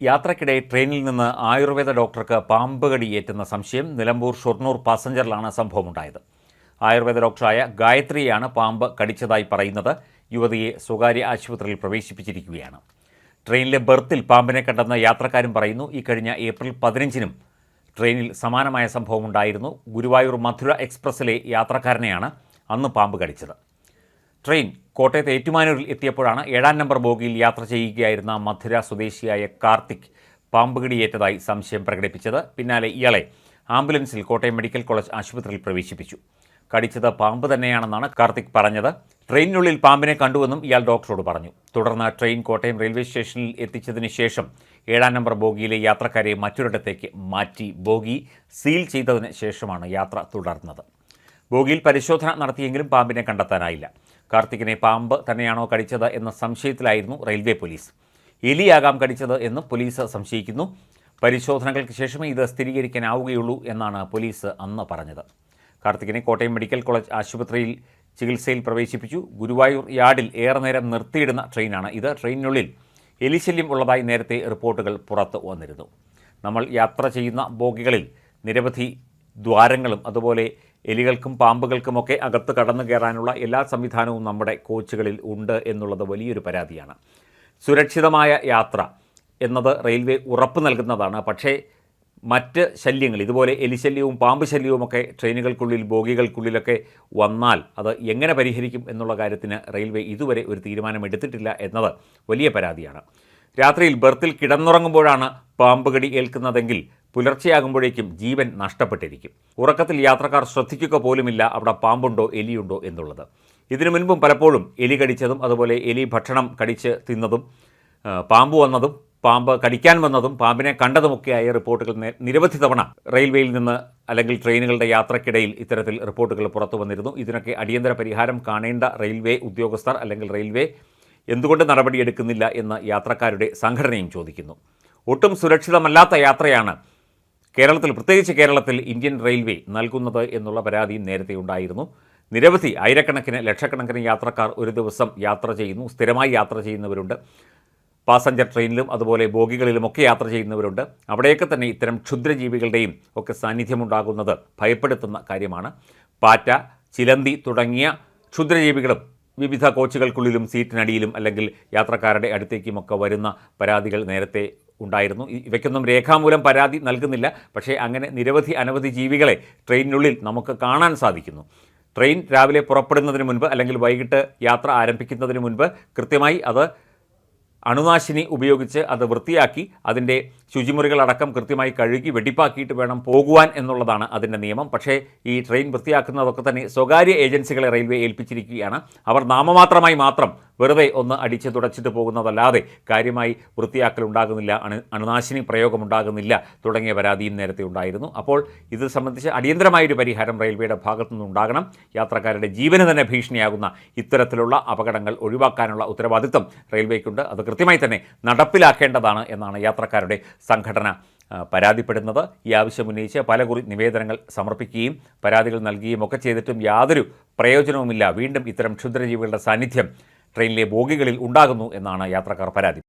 യാത്രക്കിടെ ട്രെയിനിൽ നിന്ന് ആയുർവേദ ഡോക്ടർക്ക് പാമ്പ് കടിയേറ്റുന്ന സംശയം നിലമ്പൂർ ഷൊർണൂർ പാസഞ്ചറിലാണ് സംഭവമുണ്ടായത്. ആയുർവേദ ഡോക്ടറായ ഗായത്രിയാണ് പാമ്പ് കടിച്ചതായി പറയുന്നത്. യുവതിയെ സ്വകാര്യ ആശുപത്രിയിൽ പ്രവേശിപ്പിച്ചിരിക്കുകയാണ്. ട്രെയിനിലെ ബെർത്തിൽ പാമ്പിനെ കണ്ടെന്ന യാത്രക്കാരും പറയുന്നു. ഇക്കഴിഞ്ഞ ഏപ്രിൽ പതിനഞ്ചിനും ട്രെയിനിൽ സമാനമായ സംഭവമുണ്ടായിരുന്നു. ഗുരുവായൂർ മധുര എക്സ്പ്രസ്സിലെ യാത്രക്കാരനെയാണ് അന്ന് പാമ്പ് കടിച്ചത്. ട്രെയിൻ കോട്ടയത്ത് ഏറ്റുമാനൂരിൽ എത്തിയപ്പോഴാണ് ഏഴാം നമ്പർ ബോഗിയിൽ യാത്ര ചെയ്യുകയായിരുന്ന മധുര സ്വദേശിയായ കാർത്തിക് പാമ്പുകടിയേറ്റതായി സംശയം പ്രകടിപ്പിച്ചത്. പിന്നാലെ ഇയാളെ ആംബുലൻസിൽ കോട്ടയം മെഡിക്കൽ കോളേജ് ആശുപത്രിയിൽ പ്രവേശിപ്പിച്ചു. കടിച്ചത് പാമ്പ് തന്നെയാണെന്നാണ് കാർത്തിക് പറഞ്ഞത്. ട്രെയിനിനുള്ളിൽ പാമ്പിനെ കണ്ടുവെന്നും ഇയാൾ ഡോക്ടറോട് പറഞ്ഞു. തുടർന്ന് ട്രെയിൻ കോട്ടയം റെയിൽവേ സ്റ്റേഷനിൽ എത്തിച്ചതിന് ശേഷം ഏഴാം നമ്പർ ബോഗിയിലെ യാത്രക്കാരെ മറ്റൊരിടത്തേക്ക് മാറ്റി ബോഗി സീൽ ചെയ്തതിന് ശേഷമാണ് യാത്ര തുടർന്നത്. ബോഗിയിൽ പരിശോധന നടത്തിയെങ്കിലും പാമ്പിനെ കണ്ടെത്താനായില്ല. കാർത്തികിനെ പാമ്പ് തന്നെയാണോ കടിച്ചത് എന്ന സംശയത്തിലായിരുന്നു റെയിൽവേ പോലീസ്. എലിയാകാം കടിച്ചത് എന്ന് പോലീസ് സംശയിക്കുന്നു. പരിശോധനകൾക്ക് ശേഷമേ ഇത് സ്ഥിരീകരിക്കാനാവുകയുള്ളൂ എന്നാണ് പോലീസ് അന്ന് പറഞ്ഞത്. കാർത്തിക്കിനെ കോട്ടയം മെഡിക്കൽ കോളേജ് ആശുപത്രിയിൽ ചികിത്സയിൽ പ്രവേശിപ്പിച്ചു. ഗുരുവായൂർ യാർഡിൽ ഏറെ നേരം നിർത്തിയിടുന്ന ട്രെയിനാണ് ഇത്. ട്രെയിനിനുള്ളിൽ എലിശല്യം ഉള്ളതായി നേരത്തെ റിപ്പോർട്ടുകൾ പുറത്തു വന്നിരുന്നു. നമ്മൾ യാത്ര ചെയ്യുന്ന ബോഗികളിൽ നിരവധി ദ്വാരങ്ങളും അതുപോലെ എലികൾക്കും പാമ്പുകൾക്കുമൊക്കെ അകത്ത് കടന്നു കയറാനുള്ള എല്ലാ സംവിധാനവും നമ്മുടെ കോച്ചുകളിൽ ഉണ്ട് എന്നുള്ളത് വലിയൊരു പരാതിയാണ്. സുരക്ഷിതമായ യാത്ര എന്നത് റെയിൽവേ ഉറപ്പ് നൽകുന്നതാണ്. പക്ഷേ മറ്റ് ശല്യങ്ങൾ ഇതുപോലെ എലിശല്യവും പാമ്പ് ശല്യവുമൊക്കെ ട്രെയിനുകൾക്കുള്ളിൽ ബോഗികൾക്കുള്ളിലൊക്കെ വന്നാൽ അത് എങ്ങനെ പരിഹരിക്കും എന്നുള്ള കാര്യത്തിന് റെയിൽവേ ഇതുവരെ ഒരു തീരുമാനം എടുത്തിട്ടില്ല എന്നത് വലിയ പരാതിയാണ്. രാത്രിയിൽ ബർത്തിൽ കിടന്നുറങ്ങുമ്പോഴാണ് പാമ്പുകടി ഏൽക്കുന്നതെങ്കിൽ പുലർച്ചെയാകുമ്പോഴേക്കും ജീവൻ നഷ്ടപ്പെട്ടിരിക്കും. ഉറക്കത്തിൽ യാത്രക്കാർ ശ്രദ്ധിക്കുക പോലുമില്ല അവിടെ പാമ്പുണ്ടോ എലിയുണ്ടോ എന്നുള്ളത്. ഇതിനു മുൻപും പലപ്പോഴും എലി കടിച്ചതും അതുപോലെ എലി ഭക്ഷണം കടിച്ച് തിന്നതും പാമ്പ് വന്നതും പാമ്പ് കടിക്കാൻ വന്നതും പാമ്പിനെ കണ്ടതുമൊക്കെയായ റിപ്പോർട്ടുകൾ നിരവധി തവണ റെയിൽവേയിൽ നിന്ന് അല്ലെങ്കിൽ ട്രെയിനുകളുടെ യാത്രക്കിടയിൽ ഇത്തരത്തിൽ റിപ്പോർട്ടുകൾ പുറത്തു വന്നിരുന്നു. ഇതിനൊക്കെ അടിയന്തര പരിഹാരം കാണേണ്ട റെയിൽവേ ഉദ്യോഗസ്ഥർ അല്ലെങ്കിൽ റെയിൽവേ എന്തുകൊണ്ട് നടപടിയെടുക്കുന്നില്ല എന്ന് യാത്രക്കാരുടെ സംഘടനയും ചോദിക്കുന്നു. ഒട്ടും സുരക്ഷിതമല്ലാത്ത യാത്രയാണ് കേരളത്തിൽ പ്രത്യേകിച്ച് കേരളത്തിൽ ഇന്ത്യൻ റെയിൽവേ നൽകുന്നത് എന്നുള്ള പരാതിയും നേരത്തെ ഉണ്ടായിരുന്നു. നിരവധി ആയിരക്കണക്കിന് ലക്ഷക്കണക്കിന് യാത്രക്കാർ ഒരു ദിവസം യാത്ര ചെയ്യുന്നു. സ്ഥിരമായി യാത്ര ചെയ്യുന്നവരുണ്ട്. പാസഞ്ചർ ട്രെയിനിലും അതുപോലെ ബോഗികളിലുമൊക്കെ യാത്ര ചെയ്യുന്നവരുണ്ട്. അവിടെയൊക്കെ തന്നെ ഇത്തരം ക്ഷുദ്രജീവികളുടെയും ഒക്കെ സാന്നിധ്യമുണ്ടാകുന്നത് ഭയപ്പെടുത്തുന്ന കാര്യമാണ്. പാറ്റ ചിലന്തി തുടങ്ങിയ ക്ഷുദ്രജീവികളും വിവിധ കോച്ചുകൾക്കുള്ളിലും സീറ്റിനടിയിലും അല്ലെങ്കിൽ യാത്രക്കാരുടെ അടുത്തേക്കുമൊക്കെ വരുന്ന പരാതികൾ നേരത്തെ ഉണ്ടായിരുന്നു. ഇവയ്ക്കൊന്നും രേഖാമൂലം പരാതി നൽകുന്നില്ല. പക്ഷേ അങ്ങനെ നിരവധി അനവധി ജീവികളെ ട്രെയിനിനുള്ളിൽ നമുക്ക് കാണാൻ സാധിക്കുന്നു. ട്രെയിൻ രാവിലെ പുറപ്പെടുന്നതിന് മുൻപ് അല്ലെങ്കിൽ വൈകിട്ട് യാത്ര ആരംഭിക്കുന്നതിന് മുൻപ് കൃത്യമായി അത് അണുനാശിനി ഉപയോഗിച്ച് അത് വൃത്തിയാക്കി അതിന്റെ ശുചിമുറികളടക്കം കൃത്യമായി കഴുകി വെടിപ്പാക്കിയിട്ട് വേണം പോകുവാൻ എന്നുള്ളതാണ് അതിന്റെ നിയമം. പക്ഷേ ഈ ട്രെയിൻ വൃത്തിയാക്കുന്നതൊക്കെ തന്നെ സ്വകാര്യ ഏജൻസികളെ റെയിൽവേ ഏൽപ്പിച്ചിരിക്കുകയാണ്. അവർ നാമമാത്രമായി മാത്രം വെറുതെ ഒന്ന് അടിച്ച് തുടച്ചിട്ട് പോകുന്നതല്ലാതെ കാര്യമായി വൃത്തിയാക്കൽ ഉണ്ടാകുന്നില്ല അണു അണുനാശിനി പ്രയോഗമുണ്ടാകുന്നില്ല തുടങ്ങിയ പരാതിയും നേരത്തെ ഉണ്ടായിരുന്നു. അപ്പോൾ ഇത് സംബന്ധിച്ച് അടിയന്തരമായൊരു പരിഹാരം റെയിൽവേയുടെ ഭാഗത്തു നിന്നുണ്ടാകണം യാത്രക്കാരുടെ ജീവന് തന്നെ ഭീഷണിയാകുന്ന ഇത്തരത്തിലുള്ള അപകടങ്ങൾ ഒഴിവാക്കാനുള്ള ഉത്തരവാദിത്വം റെയിൽവേക്കുണ്ട്. അത് കൃത്യമായി തന്നെ നടപ്പിലാക്കേണ്ടതാണ് എന്നാണ് യാത്രക്കാരുടെ സംഘടന പരാതിപ്പെടുന്നത്. ഈ ആവശ്യം ഉന്നയിച്ച് പല കുറി നിവേദനങ്ങൾ സമർപ്പിക്കുകയും പരാതികൾ നൽകുകയും ഒക്കെ ചെയ്തിട്ടും യാതൊരു പ്രയോജനവുമില്ല. വീണ്ടും ഇത്തരം ക്ഷുദ്രജീവികളുടെ സാന്നിധ്യം ട്രെയിനിലെ ബോഗികളിൽ ഉണ്ടാകുന്നു എന്നാണ് യാത്രക്കാർ പരാതി